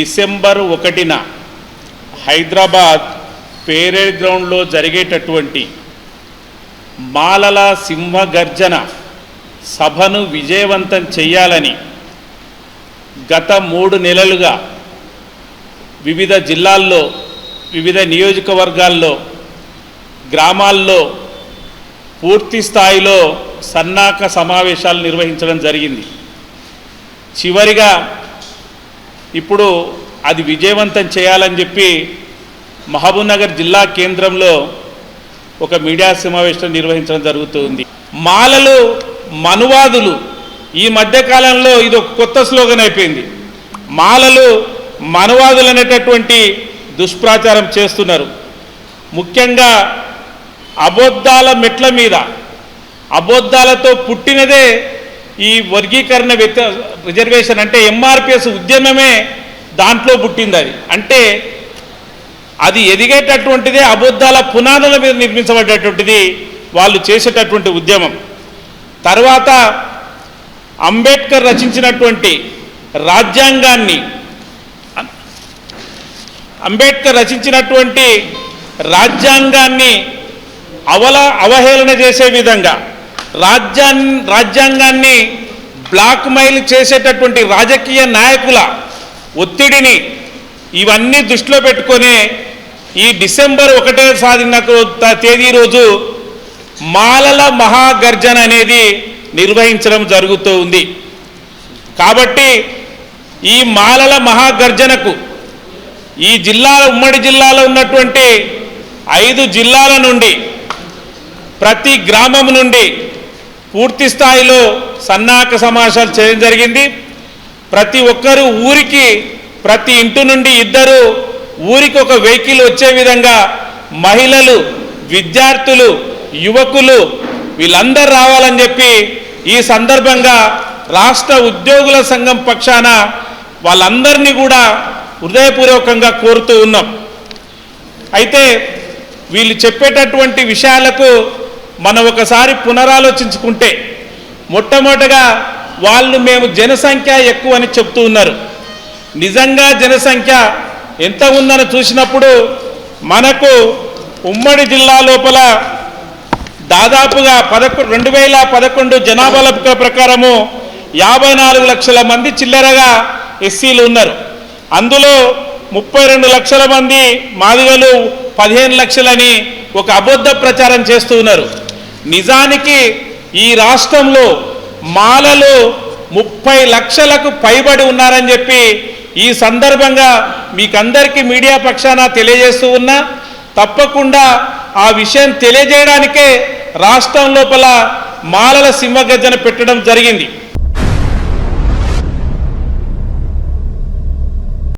December ఒకటిన Hyderabad parade గ్రౌండ్లో జరిగేటటువంటి మాలల సింహగర్జన సభను విజయవంతం చేయాలని గత మూడు నెలలుగా వివిధ జిల్లాల్లో వివిధ నియోజకవర్గాల్లో గ్రామాల్లో పూర్తి స్థాయిలో సన్నాహక సమావేశాలు నిర్వహించడం జరిగింది. చివరిగా ఇప్పుడు అది విజయవంతం చేయాలని చెప్పి మహబూబ్నగర్ జిల్లా కేంద్రంలో ఒక మీడియా సమావేశం నిర్వహించడం జరుగుతుంది. మాలలు మనువాదులు ఈ మధ్యకాలంలో ఇది ఒక కొత్త స్లోగన్ అయిపోయింది. మాలలు మనువాదులు అనేటటువంటి దుష్ప్రచారం చేస్తున్నారు. ముఖ్యంగా అబద్ధాల మెట్ల మీద అబద్ధాలతో పుట్టినదే ఈ వర్గీకరణ వ్యత్య రిజర్వేషన్ అంటే ఎంఆర్పిఎస్ ఉద్యమమే దాంట్లో పుట్టింది అది. అంటే అది ఎదిగేటటువంటిదే అబద్ధాల పునాదుల మీద నిర్మించబడేటటువంటిది వాళ్ళు చేసేటటువంటి ఉద్యమం. తర్వాత అంబేద్కర్ రచించినటువంటి రాజ్యాంగాన్ని అంబేద్కర్ రచించినటువంటి రాజ్యాంగాన్ని అవల అవహేళన చేసే విధంగా రాజ్యాం రాజ్యాంగాన్ని బ్లాక్మెయిల్ చేసేటటువంటి రాజకీయ నాయకుల ఒత్తిడిని ఇవన్నీ దృష్టిలో పెట్టుకొని ఈ డిసెంబర్ ఒకటే సాధిన తేదీ రోజు మాలల మహాగర్జన అనేది నిర్వహించడం జరుగుతూ ఉంది. కాబట్టి ఈ మాలల మహాగర్జనకు ఈ జిల్లా ఉమ్మడి జిల్లాలో ఉన్నటువంటి ఐదు జిల్లాల నుండి ప్రతి గ్రామం నుండి పూర్తి స్థాయిలో సన్నాహక సమావేశాలు చేయడం జరిగింది. ప్రతి ఒక్కరు ఊరికి ప్రతి ఇంటి నుండి ఇద్దరు ఊరికి ఒక వెహికల్ వచ్చే విధంగా మహిళలు విద్యార్థులు యువకులు వీళ్ళందరూ రావాలని చెప్పి ఈ సందర్భంగా రాష్ట్ర ఉద్యోగుల సంఘం పక్షాన వాళ్ళందరినీ కూడా హృదయపూర్వకంగా కోరుతూ ఉన్నాం. అయితే వీళ్ళు చెప్పేటటువంటి విషయాలకు మనం ఒకసారి పునరాలోచించుకుంటే మొట్టమొదటగా వాళ్ళు మేము జనసంఖ్య ఎక్కువ అని చెప్తూ ఉన్నారు. నిజంగా జనసంఖ్య ఎంత ఉందని చూసినప్పుడు మనకు ఉమ్మడి జిల్లా లోపల దాదాపుగా పదకొ రెండు వేల పదకొండు జనాభా లెక్క ప్రకారము యాభై నాలుగు లక్షల మంది చిల్లరగా ఎస్సీలు ఉన్నారు. అందులో ముప్పై రెండు లక్షల మంది మాదిగలు పదిహేను లక్షలని ఒక అబద్ధ ప్రచారం చేస్తూ ఉన్నారు. నిజానికి ఈ రాష్ట్రంలో మాలలు ముప్పై లక్షలకు పైబడి ఉన్నారని చెప్పి ఈ సందర్భంగా మీకందరికీ మీడియా పక్షాన తెలియజేస్తూ ఉన్నా తప్పకుండా ఆ విషయం తెలియజేయడానికే రాష్ట్రం లోపల మాలల సింహగర్జన పెట్టడం జరిగింది.